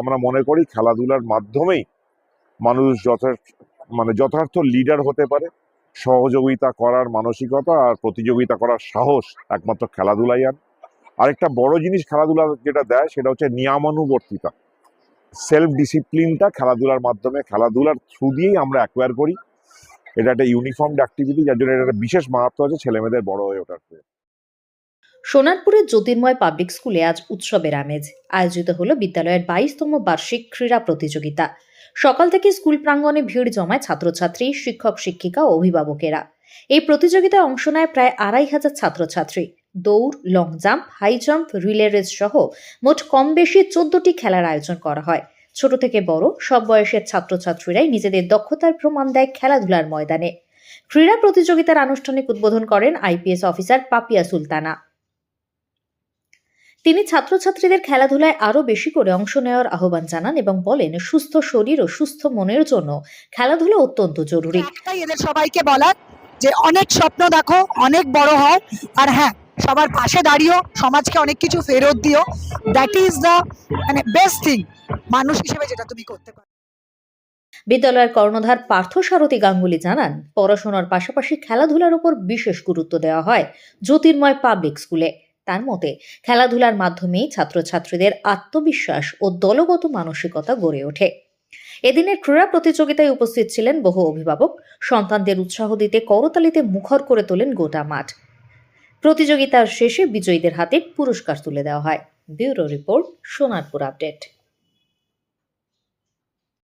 আমরা মনে করি খেলাধুলার মাধ্যমেই মানুষ যথার্থ মানে যথার্থ লিডার হতে পারে। সহযোগিতা করার মানসিকতা আর প্রতিযোগিতা করার সাহস একমাত্র খেলাধুলাই আন আরেকটা বড় জিনিস খেলাধুলা যেটা দেয় সেটা হচ্ছে নিয়মানুবর্তিতা। সেলফ ডিসিপ্লিনটা খেলাধুলার মাধ্যমে, খেলাধুলার থ্রু দিয়েই আমরা অ্যাকোয়ার করি। এটা একটা ইউনিফর্মড অ্যাক্টিভিটি যার জন্য এটা একটা বিশেষ মাহাত্ম আছে, ছেলেমেয়েদের বড় হয়ে ওঠার। সোনারপুরের জ্যোতির্ময় পাবলিক স্কুলে আজ উৎসবের আমেজ। আয়োজিত হলো বিদ্যালয়ের বাইশতম বার্ষিক ক্রীড়া প্রতিযোগিতা। সকাল থেকে স্কুল প্রাঙ্গণে ভিড় জমায় ছাত্রছাত্রী, শিক্ষক, শিক্ষিকা ও অভিভাবকেরা। এই প্রতিযোগিতায় অংশ নেয় প্রায় আড়াই হাজার ছাত্রছাত্রী। দৌড় long jump high jump relay race সহ মোট কম বেশি চোদ্দটি খেলার আয়োজন করা হয়। ছোট থেকে বড়, সব বয়সের ছাত্রছাত্রীরাই নিজেদের দক্ষতার প্রমাণ দেয় খেলাধুলার ময়দানে। ক্রীড়া প্রতিযোগিতার আনুষ্ঠানিক উদ্বোধন করেন আইপিএস অফিসার পাপিয়া সুলতানা। তিনি ছাত্রছাত্রীদের খেলাধুলায় আরও বেশি করে অংশ নেওয়ার আহ্বান জানান এবং বলেন সুস্থ শরীর ও সুস্থ মনের জন্য খেলাধুলা অত্যন্ত জরুরি। এদের সবাইকে বলার যে অনেক স্বপ্ন দেখো অনেক বড় হও আর হ্যাঁ সবার পাশে দাঁড়িয়েও সমাজকে অনেক কিছু ফেরত দিও। দ্যাট ইজ দ্য মানে বেস্ট থিং মানুষ হিসেবে যেটা তুমি করতে পারো। বিদ্যালয়ের কর্ণধার পার্থসারথী গাঙ্গুলি জানান পড়াশোনার পাশাপাশি খেলাধুলার উপর বিশেষ গুরুত্ব দেওয়া হয়। জ্যোতির্ময় পাবলিক স্কুলে। তার মতে, খেলাধুলার মাধ্যমেই ছাত্রছাত্রীদের আত্মবিশ্বাস ও দলগত মানসিকতা গড়ে ওঠে। এদিনের ক্রীড়া প্রতিযোগিতায় উপস্থিত ছিলেন বহু অভিভাবক। সন্তানদের উৎসাহ দিতে করতালিতে মুখর করে তোলেন গোটা মাঠ। প্রতিযোগিতার শেষে বিজয়ীদের হাতে পুরস্কার তুলে দেওয়া হয়। Bureau report, Sonarpur update.